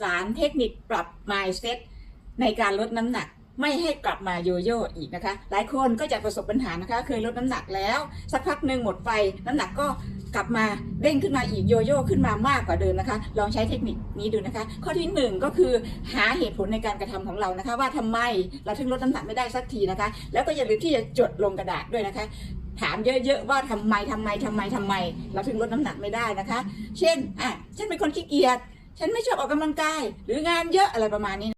สารเทคนิคปรับ mindset ในการลดน้ำหนักไม่ให้กลับมาโยโย่อีกนะคะ หลายคนก็จะประสบปัญหานะคะ เคยลดน้ำหนักแล้ว สักพักหนึ่งหมดไป น้ำหนักก็กลับมาเด้งขึ้นมาอีกโยโย่ขึ้นมามากกว่าเดิมนะคะ ลองใช้เทคนิคนี้ดูนะคะ ข้อที่หนึ่งก็คือหาเหตุผลในการกระทำของเรานะคะ ว่าทำไมเราถึงลดน้ำหนักไม่ได้สักทีนะคะ แล้วก็อย่าลืมที่จะจดลงกระดาษด้วยนะคะ ถามเยอะๆว่าทำไมทำไมทำไมทำไม เราถึงลดน้ำหนักไม่ได้นะคะ เช่นอะฉันเป็นคนขี้เกียจ ฉันไม่ชอบออกกำลังกาย หรืองานเยอะอะไรประมาณนี้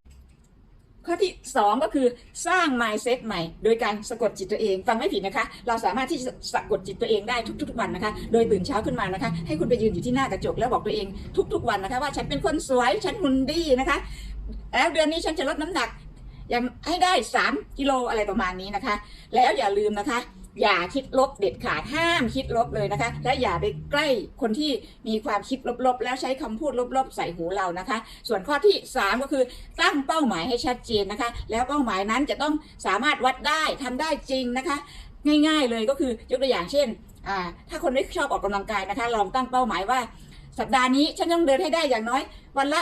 ข้อที่ 2 ก็คือสร้าง mindset ใหม่ โดยการสะกดจิตตัวเอง ฟังไม่ผิดนะคะ เราสามารถที่จะสะกดจิตตัวเองได้ทุก ๆ วันนะคะ โดยตื่นเช้าขึ้นมานะคะ ให้คุณไปยืนอยู่ที่หน้ากระจกแล้วบอกตัวเองทุก ๆ วันนะคะ ว่าฉันเป็นคนสวยฉันหุ่นดีนะคะแล้วเดือนนี้ฉันจะลดน้ำหนักอย่างให้ได้ 3 กิโลอะไรประมาณนี้นะคะ แล้วอย่าลืมนะคะ อย่าคิดลบเด็ดขาดห้ามคิดลบเลยนะคะ และอย่าไปใกล้คนที่มีความคิดลบๆ แล้วใช้คำพูดลบๆ ใส่หูเรานะคะ ส่วนข้อที่ 3 ก็คือตั้งเป้าหมายให้ชัดเจนนะคะ แล้วเป้าหมายนั้นจะต้องสามารถวัดได้ทำได้จริงนะคะ ง่ายๆเลยก็คือยกตัวอย่างเช่นถ้าคนไม่ชอบออกกำลังกายนะคะ ลองตั้งเป้าหมายว่า สัปดาห์นี้ฉันต้องเดินให้ได้อย่างน้อย วันละ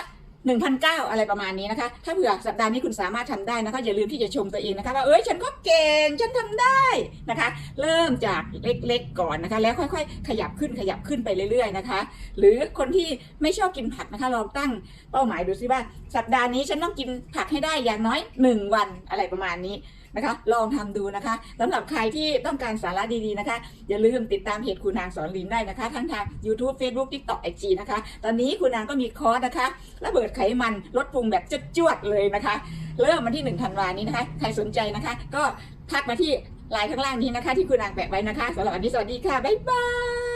1,009อะไรประมาณนี้นะคะ ถ้าเผื่อสัปดาห์นี้คุณสามารถทำได้นะคะ อย่าลืมที่จะชมตัวเองนะคะว่าเอ้ยฉันก็เก่งฉันทำได้นะคะ เริ่มจากเล็กๆก่อนนะคะ แล้วค่อยๆ ขยับขึ้นขยับขึ้นไปเรื่อยๆนะคะ หรือคนที่ไม่ชอบกินผักนะคะลองตั้งเป้าหมายดูซิว่า สัปดาห์นี้ฉันต้องกินผักให้ได้อย่างน้อย 1 วันอะไรประมาณนี้ นะคะ ลองทำดูนะคะสำหรับใครที่ต้องการสาระดีๆนะคะ อย่าลืมติดตามเพจคุณนางสอนลินได้นะคะทั้งทาง YouTube Facebook TikTok IG นะคะ ตอนนี้คุณนางก็มีคอร์สนะคะระเบิดไขมันลดพุงแบบจวดๆเลยนะคะ เริ่มวันที่ 1 ธันวานี้นะคะ ใครสนใจนะคะ ก็ทักมาที่ไลน์ข้างล่างนี้นะคะ ที่คุณนางแปะไว้นะคะสำหรับวันนี้สวัสดีค่ะบ๊ายบาย